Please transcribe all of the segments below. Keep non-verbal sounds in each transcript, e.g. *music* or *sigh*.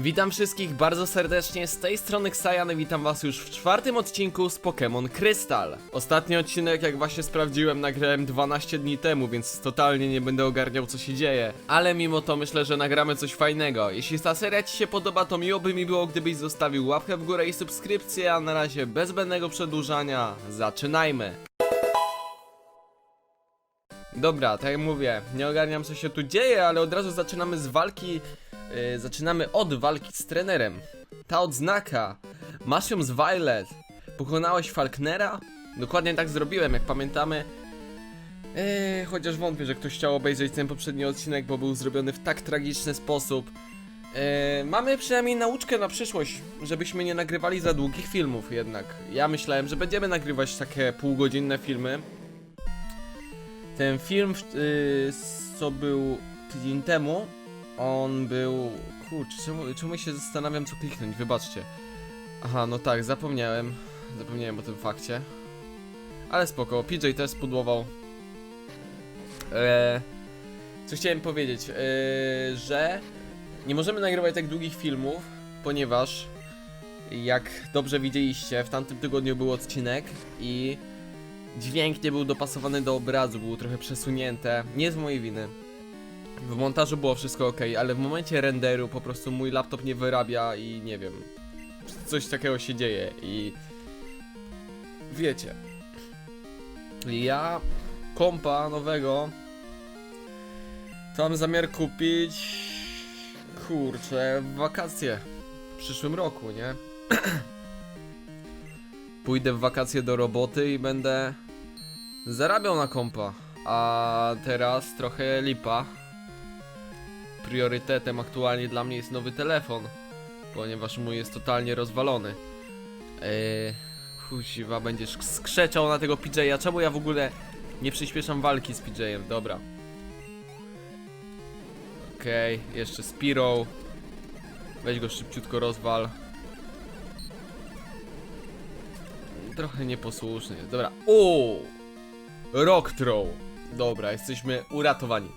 Witam wszystkich bardzo serdecznie, z tej strony Ksajan, witam was już w czwartym odcinku z Pokémon Krystal. Ostatni odcinek, jak właśnie sprawdziłem, nagrałem 12 dni temu, więc totalnie nie będę ogarniał co się dzieje. Ale mimo to myślę, że nagramy coś fajnego. Jeśli ta seria ci się podoba, to miło by mi było, gdybyś zostawił łapkę w górę i subskrypcję, a na razie bez zbędnego przedłużania, zaczynajmy! Dobra, tak jak mówię, nie ogarniam co się tu dzieje, ale od razu zaczynamy z walki. Yy, zaczynamy od walki z trenerem. Ta odznaka. Masz ją z Violet. Pokonałeś Falknera? Dokładnie tak zrobiłem, jak pamiętamy. Eee, chociaż wątpię, że ktoś chciał obejrzeć ten poprzedni odcinek, bo był zrobiony w tak tragiczny sposób. Eee, mamy przynajmniej nauczkę na przyszłość, żebyśmy nie nagrywali za długich filmów jednak. Ja myślałem, że będziemy nagrywać takie półgodzinne filmy. Ten film, yy, co był tydzień temu, on był. Kurczę, czemu, czemu się zastanawiam, co kliknąć? Wybaczcie. Aha, no tak, zapomniałem. Zapomniałem o tym fakcie. Ale spoko, PJ też spudłował. Eee, co chciałem powiedzieć, eee, że nie możemy nagrywać tak długich filmów, ponieważ jak dobrze widzieliście, w tamtym tygodniu był odcinek i dźwięk nie był dopasowany do obrazu, był trochę przesunięte. Nie z mojej winy. W montażu było wszystko ok, ale w momencie renderu po prostu mój laptop nie wyrabia i nie wiem. Coś takiego się dzieje i. Wiecie. Ja kompa nowego to mam zamiar kupić. Kurczę, w wakacje. W przyszłym roku, nie? *clears throat* Pójdę w wakacje do roboty i będę zarabiał na kompa. A teraz trochę lipa. Priorytetem aktualnie dla mnie jest nowy telefon, ponieważ mój jest totalnie rozwalony. Eee, Husiwa, będziesz skrzeczał na tego PJ'a. Czemu ja w ogóle nie przyspieszam walki z PJ'em? Dobra. Okej, jeszcze Spiro. Weź go szybciutko rozwal. Trochę nieposłuszny jest. Dobra. O! Rock Throw. Dobra, jesteśmy uratowani.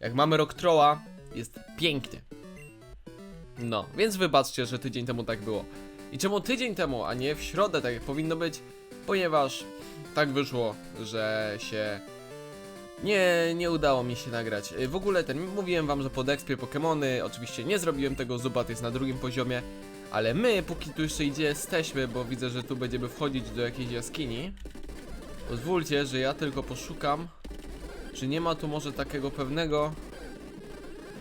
Jak mamy Rock Throwa, jest pięknie. No, więc wybaczcie, że tydzień temu tak było. I czemu tydzień temu, a nie w środę, tak jak powinno być? Ponieważ tak wyszło, że się nie, nie udało mi się nagrać. Y, W ogóle ten, mówiłem wam, że pod expie Pokémony, oczywiście nie zrobiłem tego, Zubat jest na drugim poziomie, ale my, póki tu jeszcze idzie, jesteśmy, bo widzę, że tu będziemy wchodzić do jakiejś jaskini. Pozwólcie, że ja tylko poszukam, czy nie ma tu może takiego pewnego,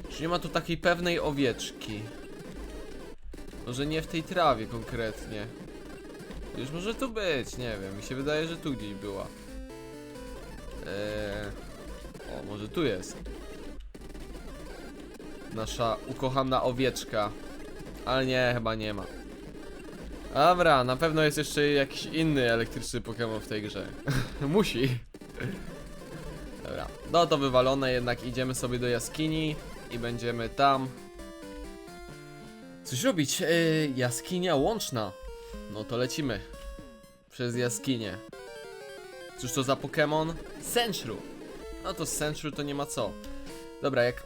czy nie ma tu takiej pewnej owieczki. Może nie w tej trawie konkretnie. Już może tu być, nie wiem, mi się wydaje, że tu gdzieś była. Eee... O, może tu jest. Nasza ukochana owieczka. Ale nie, chyba nie ma. Dobra, na pewno jest jeszcze jakiś inny elektryczny Pokémon w tej grze. *laughs* Musi. Dobra, no to wywalone, jednak idziemy sobie do jaskini i będziemy tam. Coś robić. Yy, jaskinia łączna. No to lecimy. Przez jaskinię. Cóż to za Pokémon? Sentru. No to Sentru to nie ma co. Dobra, jak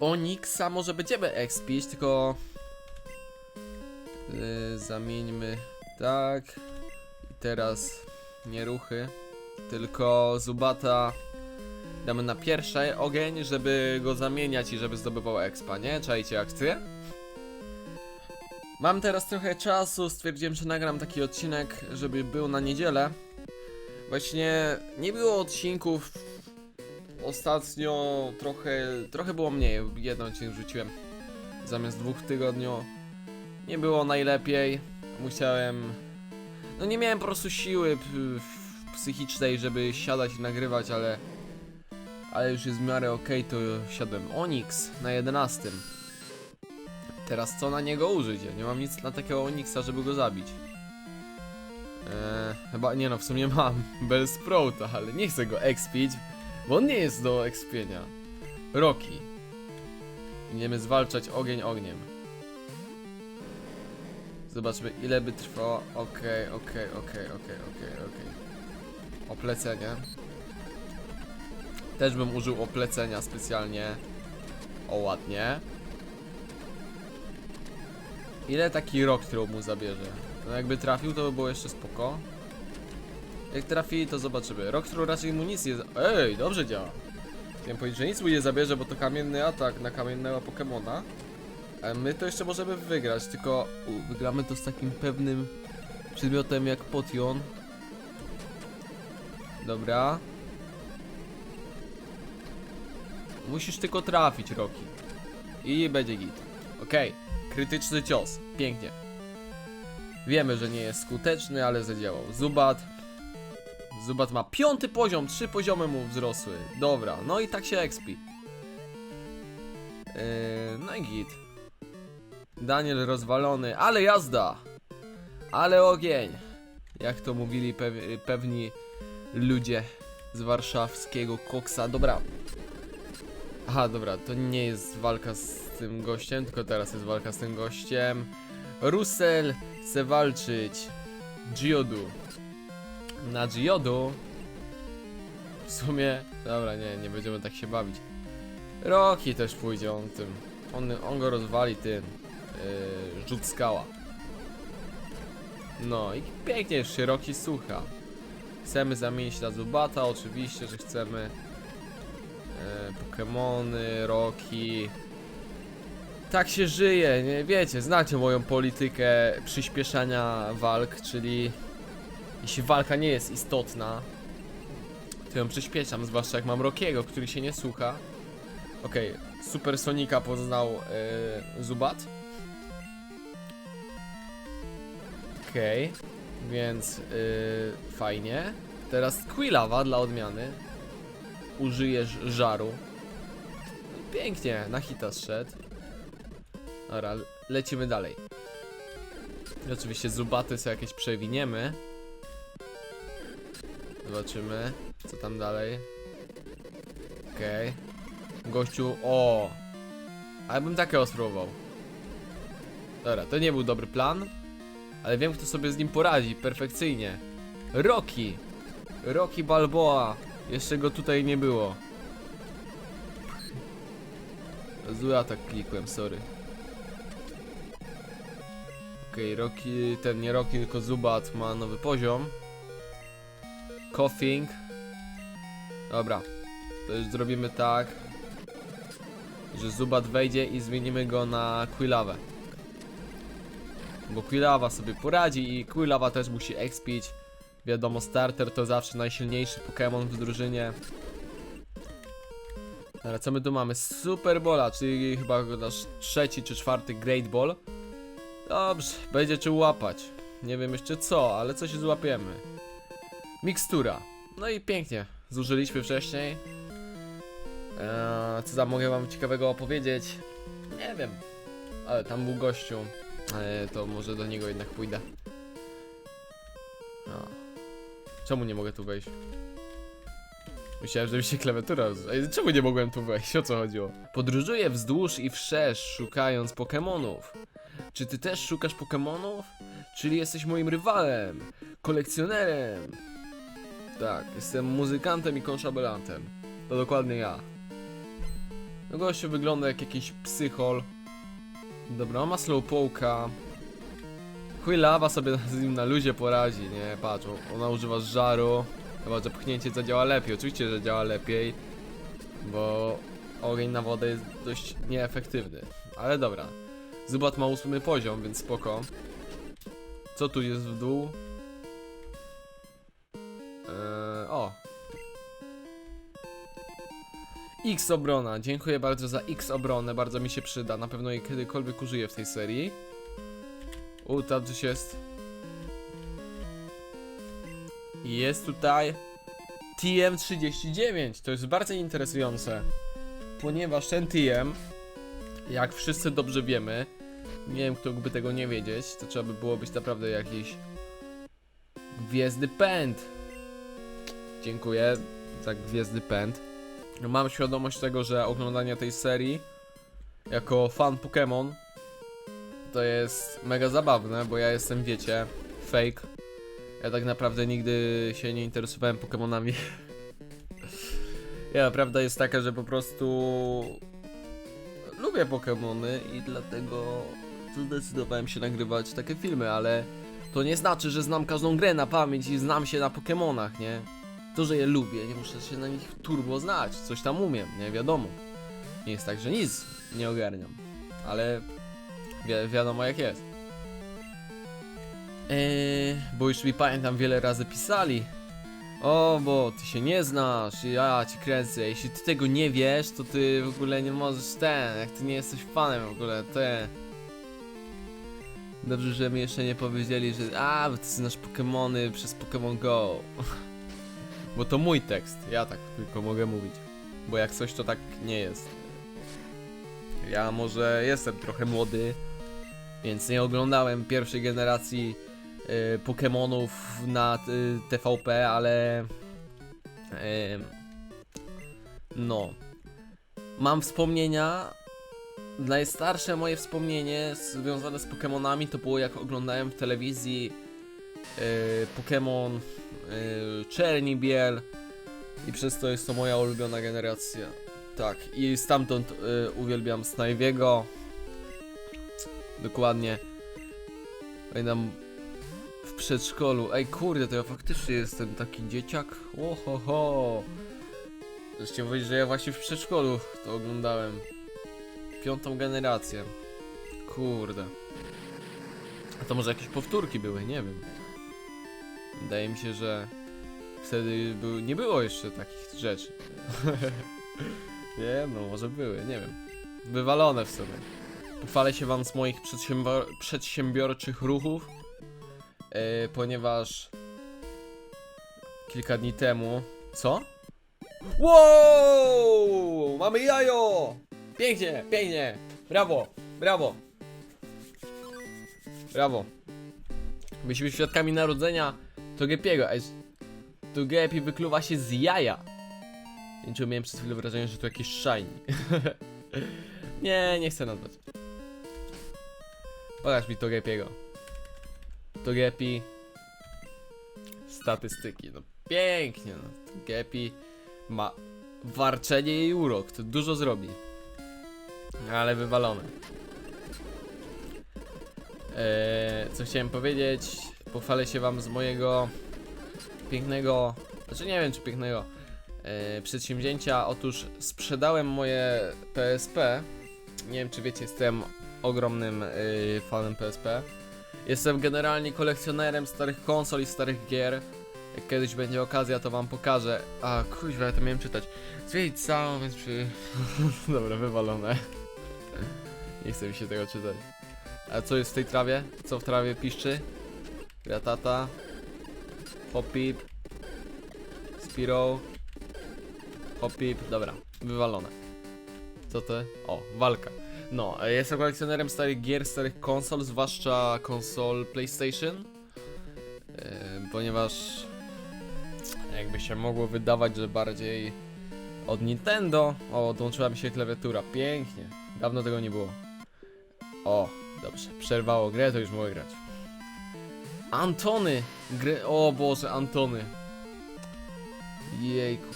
Onyxa może będziemy expić, tylko yy, zamieńmy tak. I teraz nie ruchy, tylko Zubata damy na pierwszy ogień, żeby go zamieniać i żeby zdobywał expa, nie? Czajcie akcję? Mam teraz trochę czasu, stwierdziłem, że nagram taki odcinek, żeby był na niedzielę. Właśnie nie było odcinków. Ostatnio trochę, trochę było mniej. Jeden odcinek rzuciłem zamiast dwóch w tygodniu. Nie było najlepiej. Musiałem. No nie miałem po prostu siły psychicznej, żeby siadać i nagrywać, ale. Ale już jest w miarę okej, to siadłem. Onyx na 11. Teraz co na niego użyć? Ja nie mam nic na takiego Onyxa, żeby go zabić. Eee, chyba nie no, w sumie mam *laughs* Bellsprouta, ale nie chcę go expić, bo on nie jest do expienia. Rocky. Będziemy zwalczać ogień ogniem. Zobaczmy ile by trwało. Okej, okej, okej, okej, okej, okej. Oplecenie. Też bym użył oplecenia specjalnie. O ładnie. Ile taki rok, którą mu zabierze? No jakby trafił, to by było jeszcze spoko. Jak trafi, to zobaczymy. Rok, którą raczej mu nic nie... Ej, dobrze działa. Chciałem powiedzieć, że nic mu nie zabierze, bo to kamienny atak na kamiennego Pokemona. A my to jeszcze możemy wygrać, tylko u, wygramy to z takim pewnym przedmiotem jak Potion. Dobra. Musisz tylko trafić, Roki. I będzie git. Okej, krytyczny cios. Pięknie. Wiemy, że nie jest skuteczny, ale zadziałał. Zubat. Zubat ma piąty poziom, trzy poziomy mu wzrosły. Dobra, no i tak się expi. Yy, no i git. Daniel rozwalony, ale jazda! Ale ogień! Jak to mówili pew pewni ludzie z warszawskiego koksa. Dobra. Aha, dobra, to nie jest walka z tym gościem, tylko teraz jest walka z tym gościem. Russell chce walczyć. Giodu. Na Giodu. W sumie. Dobra, nie, nie będziemy tak się bawić. Rocky też pójdzie on tym. On, on go rozwali tym. Yy, rzut skała. No i pięknie już się Rocky słucha. Chcemy zamienić na Zubata, oczywiście, że chcemy. E, Pokemony, Rocky. Tak się żyje, nie wiecie, znacie moją politykę przyspieszania walk, czyli jeśli walka nie jest istotna, to ją przyspieszam, zwłaszcza jak mam Rockiego, który się nie słucha. Okej, Super Sonika poznał e, Zubat. Okej, więc y, fajnie. Teraz Quilawa dla odmiany. Użyjesz żaru. Pięknie, na hita zszedł. Dobra, lecimy dalej. I oczywiście zubaty sobie jakieś przewiniemy. Zobaczymy, co tam dalej. Okej. Gościu, o! Ale bym takiego spróbował. Dobra, to nie był dobry plan. Ale wiem, kto sobie z nim poradzi perfekcyjnie. Rocky! Rocky Balboa! Jeszcze go tutaj nie było. Zły atak klikłem, sorry. Okej, Rocky, ten nie Rocky, tylko Zubat ma nowy poziom. Coughing. Dobra. To już zrobimy tak, że Zubat wejdzie i zmienimy go na Quillawę. Bo Quillawa sobie poradzi i Quillawa też musi expić. Wiadomo, starter to zawsze najsilniejszy Pokémon w drużynie. Ale co my tu mamy? Super Bola, czyli chyba nasz trzeci czy czwarty Great Ball. Dobrze, będzie czy łapać. Nie wiem jeszcze co, ale coś złapiemy. Mikstura. No i pięknie. Zużyliśmy wcześniej. Eee, co tam mogę wam ciekawego opowiedzieć? Nie wiem. Ale tam był gościu. Eee, to może do niego jednak pójdę. No. Czemu nie mogę tu wejść? Myślałem, że mi się klawiatura. Czemu nie mogłem tu wejść? O co chodziło? Podróżuję wzdłuż i wszerz, szukając Pokemonów. Czy ty też szukasz Pokemonów? Czyli jesteś moim rywalem, kolekcjonerem. Tak, jestem muzykantem i konszabelantem. To dokładnie ja. No gościu wygląda jak jakiś psychol. Dobra, on ma slowpoke'a. Chwilawa sobie z nim na luzie poradzi, nie? Patrz, ona używa żaru. Chyba, że pchnięcie zadziała lepiej. Oczywiście, że działa lepiej. Bo ogień na wodę jest dość nieefektywny. Ale dobra. Zubat ma ósmy poziom, więc spoko. Co tu jest w dół? X obrona. Dziękuję bardzo za X obronę. Bardzo mi się przyda. Na pewno jej kiedykolwiek użyję w tej serii. U, tam coś jest. Jest tutaj TM39. To jest bardzo interesujące. Ponieważ ten TM, jak wszyscy dobrze wiemy, nie wiem kto by tego nie wiedzieć, to trzeba by było być naprawdę jakiś gwiezdny pęd. Dziękuję za gwiezdny pęd. Mam świadomość tego, że oglądanie tej serii jako fan Pokémon to jest mega zabawne, bo ja jestem, wiecie, fake. Ja tak naprawdę nigdy się nie interesowałem Pokémonami. *laughs* ja, prawda jest taka, że po prostu lubię Pokémony i dlatego zdecydowałem się nagrywać takie filmy, ale to nie znaczy, że znam każdą grę na pamięć i znam się na Pokemonach, nie? To, że je lubię, nie muszę się na nich turbo znać, coś tam umiem, nie wiadomo. Nie jest tak, że nic nie ogarniam, ale wi wiadomo jak jest. Eee, bo już mi pamiętam wiele razy pisali. O, bo ty się nie znasz, ja ci kręcę. Jeśli ty tego nie wiesz, to ty w ogóle nie możesz ten, jak ty nie jesteś fanem w ogóle, te. Dobrze, że mi jeszcze nie powiedzieli, że a, bo ty znasz Pokemony przez Pokemon Go. *laughs* bo to mój tekst, ja tak tylko mogę mówić. Bo jak coś to tak nie jest. Ja może jestem trochę młody, więc nie oglądałem pierwszej generacji y, Pokemonów na y, TVP, ale y, no mam wspomnienia najstarsze moje wspomnienie związane z Pokemonami to było jak oglądałem w telewizji y, Pokemon y, Czerni Biel i przez to jest to moja ulubiona generacja tak i stamtąd y, uwielbiam Snivego dokładnie pamiętam w przedszkolu. Ej, kurde, to ja faktycznie jestem taki dzieciak. Ohoho. Zresztą powiedzieć, że ja właśnie w przedszkolu to oglądałem. Piątą generację. Kurde. A to może jakieś powtórki były, nie wiem. Wydaje mi się, że wtedy był, nie było jeszcze takich rzeczy. *laughs* nie, no może były, nie wiem. Wywalone w sobie. Pochwalę się wam z moich przedsiębior przedsiębiorczych ruchów e, ponieważ kilka dni temu. Co? Wow! Mamy jajo! Pięknie, pięknie! Brawo, brawo! Brawo! Byliśmy świadkami narodzenia Togepiego, a Togepi wykluwa się z jaja. Nie czy miałem przez chwilę wrażenie, że to jakieś shiny. *laughs* nie, nie chcę nazwać. Pokaż mi Togepiego. Togepi. Statystyki, no pięknie, no. Togepi ma warczenie i urok, to dużo zrobi. Ale wywalone. Eee, co chciałem powiedzieć? Pochwalę się wam z mojego pięknego, znaczy nie wiem czy pięknego, eee, przedsięwzięcia. Otóż sprzedałem moje PSP. Nie wiem czy wiecie, jestem ogromnym yy, fanem PSP. Jestem generalnie kolekcjonerem starych konsol i starych gier. Jak kiedyś będzie okazja, to wam pokażę. A, kuźwa, ja to miałem czytać. Zwiedź całą, więc przy... *laughs* Dobra, wywalone. Nie chce mi się tego czytać. A co jest w tej trawie? Co w trawie piszczy? Gratata. Hopip. Spiro. Hopip. Dobra, wywalone. Co to? O, walka. No, e, jestem kolekcjonerem starych gier, starych konsol, zwłaszcza konsol PlayStation. E, ponieważ jakby się mogło wydawać, że bardziej od Nintendo. O, odłączyła mi się klawiatura. Pięknie. Dawno tego nie było. O, dobrze. Przerwało grę, to już mogę grać. Antony! Gry... O Boże, Antony. Jejku.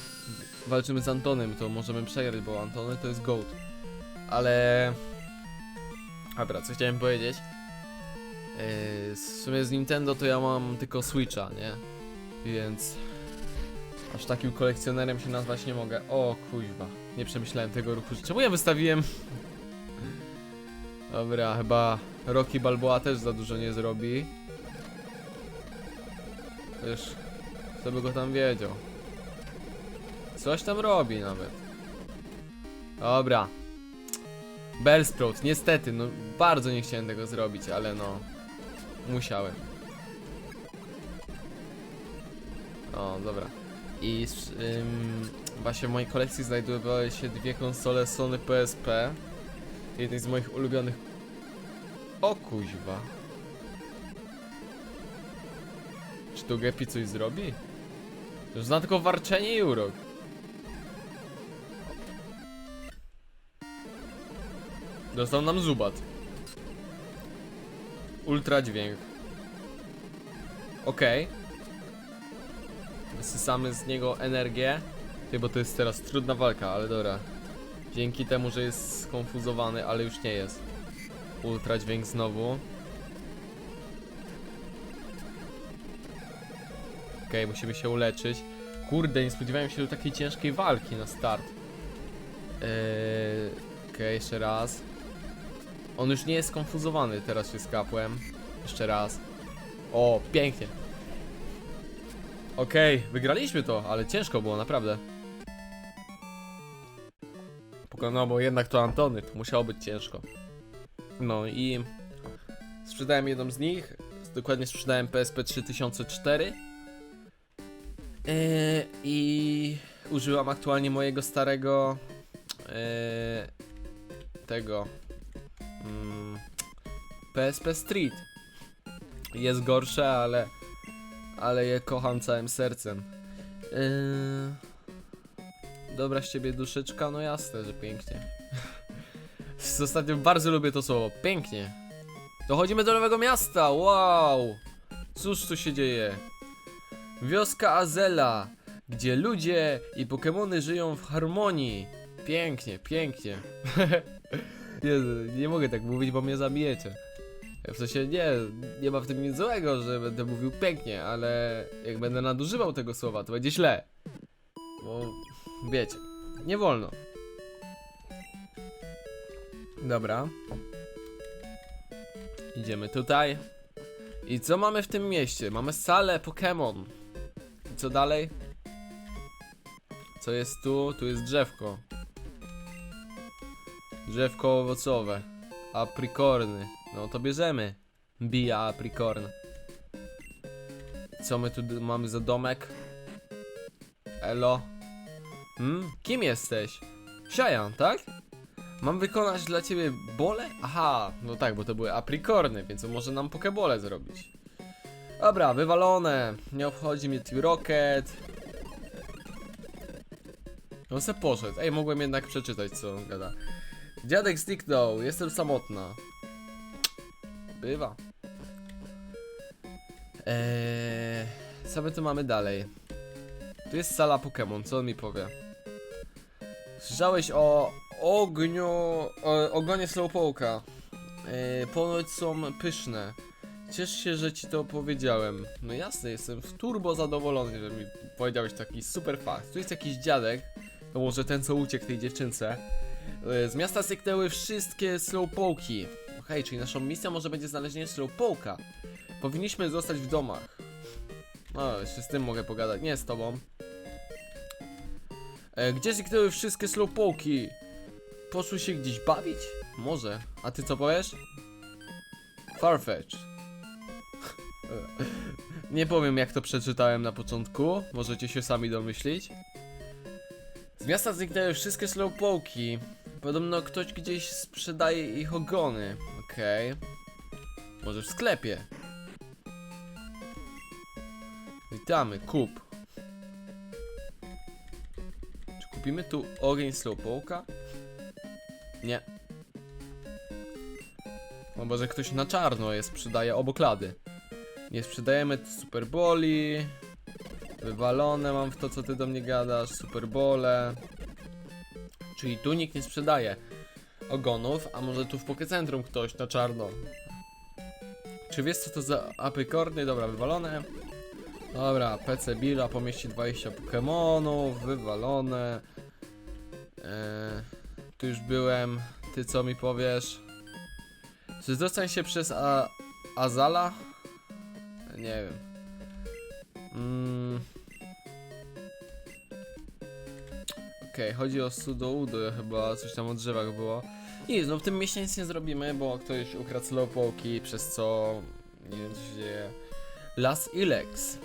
Walczymy z Antonem, to możemy przegrać, bo Antony to jest GOAT. Ale... Dobra, co chciałem powiedzieć? Yy, w sumie z Nintendo to ja mam tylko Switcha, nie? Więc... Aż takim kolekcjonerem się nazwać nie mogę. O kuźwa, nie przemyślałem tego ruchu. Czemu ja wystawiłem... Dobra, chyba Rocky Balboa też za dużo nie zrobi. Też... Kto by go tam wiedział? Coś tam robi nawet. Dobra, Bellsprout, niestety, no bardzo nie chciałem tego zrobić, ale no musiałem. O, dobra. I ym, właśnie w mojej kolekcji znajdowały się dwie konsole Sony PSP. Jednej z moich ulubionych. O kuźwa. To Gepi coś zrobi? Już zna tylko warczenie i urok. Dostał nam zubat. Ultra dźwięk. Okej. Wysysamy z niego energię. Ty, bo to jest teraz trudna walka, ale dobra. Dzięki temu, że jest skonfuzowany, ale już nie jest. Ultra dźwięk znowu. Okej, musimy się uleczyć. Kurde, nie spodziewałem się do takiej ciężkiej walki na start. Eee, Okej, jeszcze raz. On już nie jest skonfuzowany, teraz się skapłem. Jeszcze raz. O, pięknie. Okej, wygraliśmy to, ale ciężko było, naprawdę. Pokonano, bo jednak to Antony, to musiało być ciężko. No i sprzedałem jedną z nich. Dokładnie sprzedałem PSP 3004. Yy, I użyłam aktualnie mojego starego yy, tego mm, PSP Street. Jest gorsze, ale ale je kocham całym sercem. Yy, dobra z ciebie duszyczka, no jasne, że pięknie. *laughs* Ostatnio bardzo lubię to słowo, pięknie. Dochodzimy do nowego miasta, wow! Cóż tu się dzieje? Wioska Azela, gdzie ludzie i Pokémony żyją w harmonii. Pięknie, pięknie. *laughs* Jezu, nie mogę tak mówić, bo mnie zabijecie. W sensie nie, nie ma w tym nic złego, że będę mówił pięknie, ale jak będę nadużywał tego słowa, to będzie źle. Bo wiecie, nie wolno. Dobra. Idziemy tutaj. I co mamy w tym mieście? Mamy salę Pokémon. I co dalej? Co jest tu? Tu jest drzewko. Drzewko owocowe. Aprikorny. No to bierzemy. Bija aprikorn. Co my tu mamy za domek? Elo. Hmm? Kim jesteś? Siajan, tak? Mam wykonać dla ciebie bole? Aha, no tak, bo to były aprikorny, więc może nam pokebole zrobić. Dobra, wywalone. Nie obchodzi mnie Team Rocket. On se poszedł. Ej, mogłem jednak przeczytać, co on gada. Dziadek zniknął, jestem samotna. Bywa. Eee, co my tu mamy dalej? Tu jest sala Pokémon, co on mi powie? Słyszałeś o ogniu, o, ogonie Slowpoke'a. Eee, ponoć są pyszne. Ciesz się, że ci to powiedziałem. No jasne, jestem turbo zadowolony, że mi powiedziałeś taki super fakt. Tu jest jakiś dziadek, to może ten co uciekł tej dziewczynce. E, Z miasta zniknęły wszystkie slowpoki. Okej, czyli naszą misją może będzie znalezienie slowpoka. Powinniśmy zostać w domach. No, jeszcze z tym mogę pogadać, nie z tobą. E, gdzie zniknęły wszystkie slowpoki? Poszły się gdzieś bawić? Może. A ty co powiesz? Farfetch. Nie powiem jak to przeczytałem na początku, możecie się sami domyślić. Z miasta zniknęły wszystkie slowpoki. Podobno ktoś gdzieś sprzedaje ich ogony. Okej. Może w sklepie. Witamy, kup. Czy kupimy tu ogień slowpoka? Nie. No może ktoś na czarno je sprzedaje obok lady. Nie sprzedajemy superboli. Wywalone mam w to, co ty do mnie gadasz. Superbole. Czyli tu nikt nie sprzedaje ogonów, a może tu w Pokecentrum ktoś na czarno. Czy wiesz co to za apykorny? Dobra, wywalone. Dobra, PC Billa pomieści 20 Pokémonów, wywalone. Eee, tu już byłem. Ty co mi powiesz? Czy dostań się przez A Azala? Nie wiem. Mm. Okej, chodzi o Sudoudo chyba, coś tam o drzewach było. Nic, no w tym mieście nic nie zrobimy, bo ktoś ukradł slowpoki, przez co nie wiem co się dzieje. Las Ilex.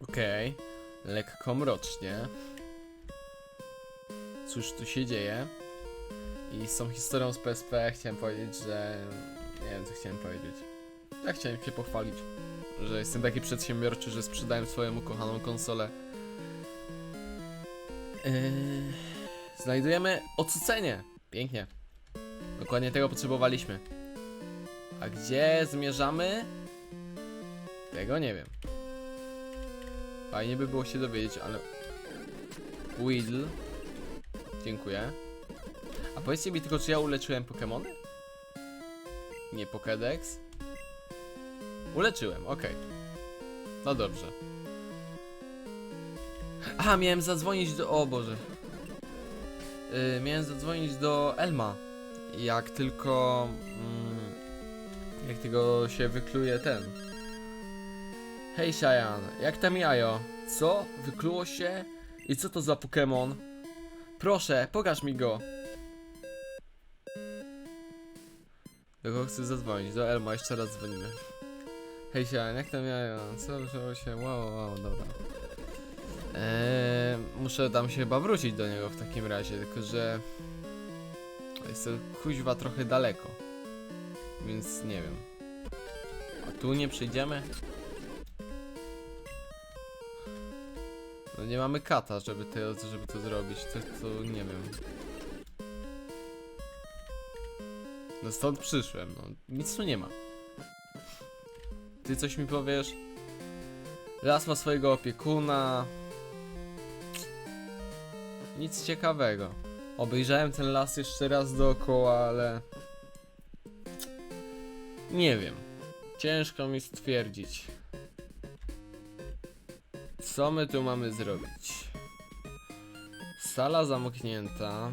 Okej, lekko mrocznie. Cóż tu się dzieje? I z tą historią z PSP chciałem powiedzieć, że... Nie wiem co chciałem powiedzieć. Ja chciałem się pochwalić, że jestem taki przedsiębiorczy, że sprzedałem swojemu kochaną konsolę. Yy, znajdujemy odsucenie. Pięknie. Dokładnie tego potrzebowaliśmy. A gdzie zmierzamy? Tego nie wiem. Fajnie by było się dowiedzieć, ale... Weedle. Dziękuję. A powiedzcie mi tylko, czy ja uleczyłem Pokémony? Nie Pokédex. Uleczyłem, okej. No dobrze. A, miałem zadzwonić do... O Boże. Yy, miałem zadzwonić do Elma. Jak tylko... Mm, jak tylko się wykluje ten. Hej Shayan, jak tam jajo? Co? Wykluło się? I co to za Pokémon? Proszę, pokaż mi go. Do kogo chcę zadzwonić? Do Elma, jeszcze raz dzwonimy. Hej Shayan, jak tam jajo? Co wyszło się? Wow, wow, dobra. Eee, muszę tam się chyba wrócić do niego w takim razie, tylko że... Jest to kuźwa trochę daleko. Więc nie wiem. A tu nie przyjdziemy? No nie mamy kata, żeby to, żeby to zrobić, to, to nie wiem. No stąd przyszłem, no nic tu nie ma. Ty coś mi powiesz? Las ma swojego opiekuna. Nic ciekawego. Obejrzałem ten las jeszcze raz dookoła, ale... Nie wiem. Ciężko mi stwierdzić. Co my tu mamy zrobić? Sala zamknięta.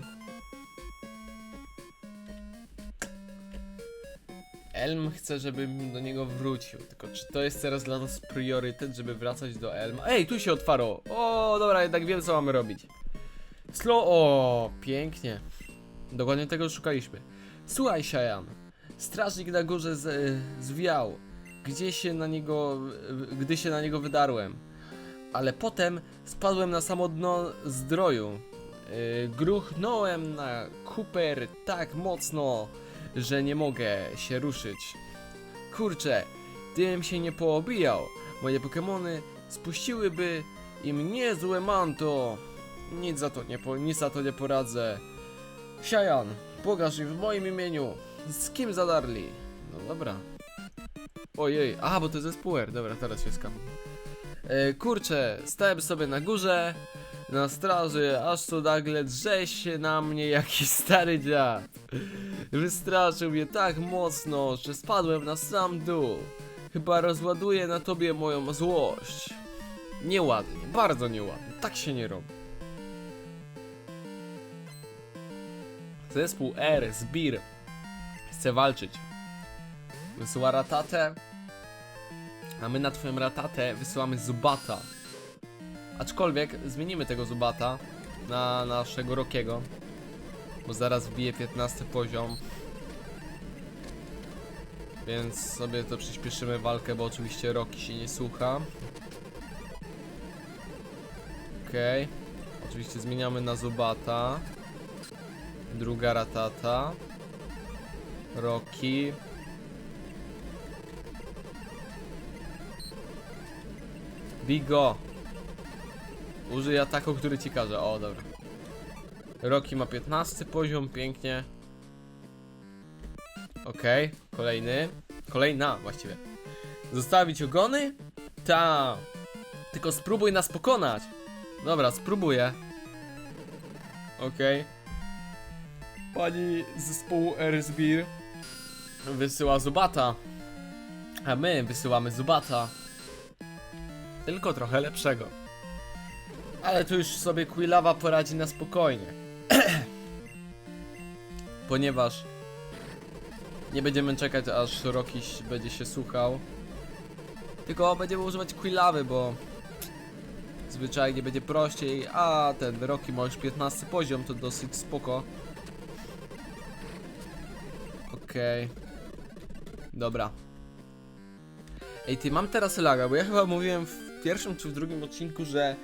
Elm chce, żebym do niego wrócił. Tylko czy to jest teraz dla nas priorytet, żeby wracać do Elma? Ej, tu się otwarło! O, dobra, jednak wiem co mamy robić. Slow. O, pięknie. Dokładnie tego szukaliśmy. Słuchaj, Shayan. Strażnik na górze z, zwiał. Gdzie się na niego. Gdy się na niego wydarłem. Ale potem spadłem na samo dno zdroju. Yy, gruchnąłem na Cooper tak mocno, że nie mogę się ruszyć. Kurczę, gdybym się nie poobijał, moje Pokemony spuściłyby im niezłe manto. Nic za to nie, po, nic za to nie poradzę. Siajan, pokaż im w moim imieniu. Z kim zadarli? No dobra. Ojej, a bo to jest zespół dobra, teraz się skam. E, kurczę, stałem sobie na górze, na straży, aż tu nagle drze się na mnie jakiś stary dziad. Wystraszył mnie tak mocno, że spadłem na sam dół. Chyba rozładuję na tobie moją złość. Nieładnie, bardzo nieładnie, tak się nie robi. Zespół R, Zbir, chce walczyć. Wysyła ratatę, a my na twoją ratatę wysyłamy Zubata. Aczkolwiek zmienimy tego Zubata na naszego Rokiego, bo zaraz wbije 15 poziom. Więc sobie to przyspieszymy walkę, bo oczywiście Roki się nie słucha. Okej. Oczywiście zmieniamy na Zubata. Druga ratata. Roki. Bigo! Użyj ataku, który ci każe. O, dobra. Roki ma 15 poziom, pięknie. Okej, kolejny. Kolejna właściwie. Zostawić ogony? Ta. Tylko spróbuj nas pokonać. Dobra, spróbuję. Okej. Pani z zespołu Erzbir wysyła Zubata. A my wysyłamy Zubata. Tylko trochę lepszego. Ale tu już sobie Quilawa poradzi na spokojnie. *clears throat* Ponieważ nie będziemy czekać aż Rokiś będzie się słuchał. Tylko będziemy używać Quilawy, bo zwyczajnie będzie prościej, a ten Roki ma już 15 poziom, to dosyć spoko. Okej. Dobra. Ej, ty, mam teraz laga, bo ja chyba mówiłem w pierwszym czy w drugim odcinku, że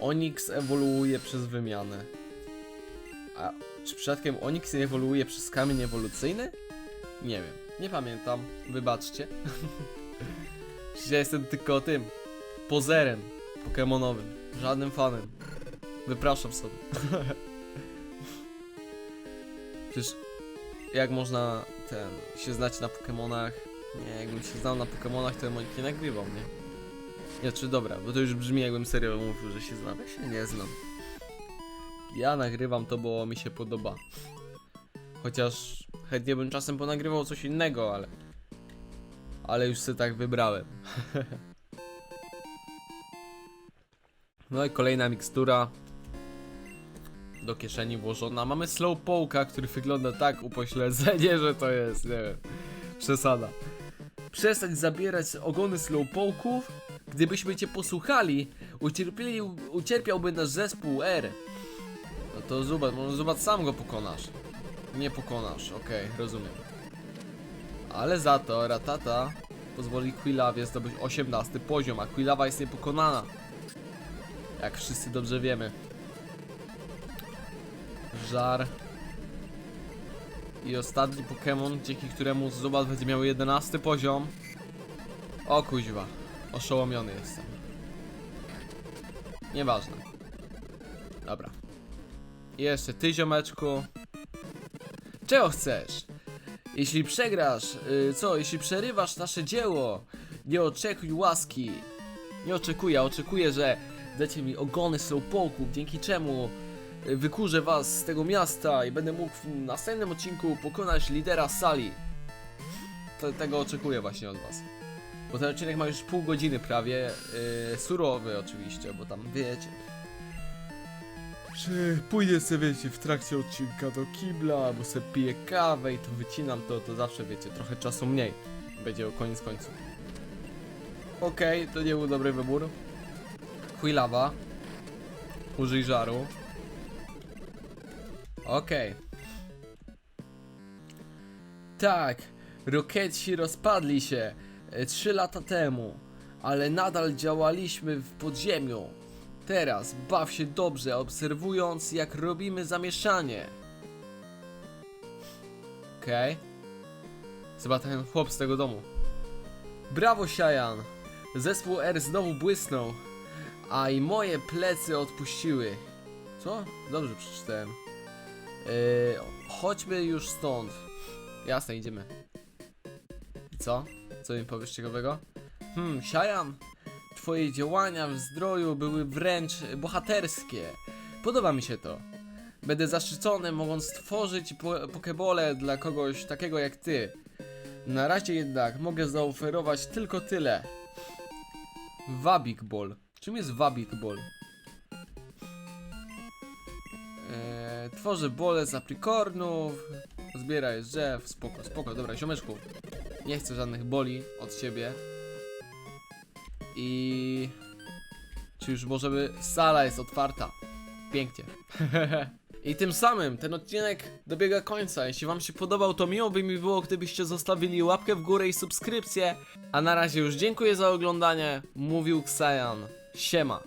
Onix ewoluuje przez wymianę. A czy przypadkiem Onix nie ewoluuje przez kamień ewolucyjny? Nie wiem, nie pamiętam, wybaczcie. *laughs* ja jestem tylko tym, pozerem pokemonowym, żadnym fanem. Wypraszam sobie. *laughs* Przecież jak można ten się znać na Pokemonach? Nie, jakbym się znał na Pokemonach, to bym nie nagrywał, nie? Nie, czy dobra, bo to już brzmi jakbym serio mówił, że się znam. Ja się nie znam. Ja nagrywam to, bo mi się podoba. Chociaż chętnie bym czasem ponagrywał coś innego, ale... Ale już sobie tak wybrałem. *laughs* no i kolejna mikstura. Do kieszeni włożona. Mamy slowpoke'a, który wygląda tak upośledzenie, że to jest, nie wiem, przesada. Przestać zabierać ogony slowpoke'ów? Gdybyśmy cię posłuchali, ucierpieli, ucierpiałby nasz zespół R. No to Zubat, może Zubat sam go pokonasz. Nie pokonasz, okej, rozumiem. Ale za to Ratata pozwoli Quilawie zdobyć 18 poziom, a Quilawa jest niepokonana. Jak wszyscy dobrze wiemy. Żar. I ostatni Pokémon, dzięki któremu Zubat będzie miał 11 poziom. O kuźwa, oszołomiony jestem. Nieważne. Dobra. Jeszcze ty ziomeczku. Czego chcesz? Jeśli przegrasz, y, co? Jeśli przerywasz nasze dzieło, nie oczekuj łaski. Nie oczekuję, oczekuję, że dacie mi ogony slowpoke'ów, dzięki czemu y, wykurzę was z tego miasta i będę mógł w następnym odcinku pokonać lidera sali. To, tego oczekuję właśnie od was. Bo ten odcinek ma już pół godziny prawie, yy, surowy oczywiście, bo tam wiecie. Czy pójdę sobie, wiecie, w trakcie odcinka do kibla, albo sobie piję kawę i to wycinam, to, to zawsze, wiecie, trochę czasu mniej. Będzie o koniec końców. Okej, to nie był dobry wybór. Quilawa. Użyj żaru. Okej. Tak, Rokeci rozpadli się e, trzy lata temu, ale nadal działaliśmy w podziemiu. Teraz baw się dobrze, obserwując jak robimy zamieszanie. Okej. Chyba ten chłop z tego domu. Brawo, Siajan! Zespół R znowu błysnął, a i moje plecy odpuściły. Co? Dobrze przeczytałem. Yy, chodźmy już stąd. Jasne, idziemy. Co? Co mi powiesz ciekawego? Hmm, Siajan, twoje działania w zdroju były wręcz bohaterskie. Podoba mi się to. Będę zaszczycony, mogąc stworzyć po pokebole dla kogoś takiego jak ty. Na razie jednak mogę zaoferować tylko tyle. Wabik Ball. Czym jest Wabik Ball? Eee, tworzę bole z aprikornów, zbieraj drzew, spoko, spoko, dobra, ziomeczku. Nie chcę żadnych boli od ciebie. I... Czy już możemy... Sala jest otwarta. Pięknie. *laughs* I tym samym ten odcinek dobiega końca. Jeśli wam się podobał, to miło by mi było, gdybyście zostawili łapkę w górę i subskrypcję. A na razie już dziękuję za oglądanie. Mówił Ksajan. Siema.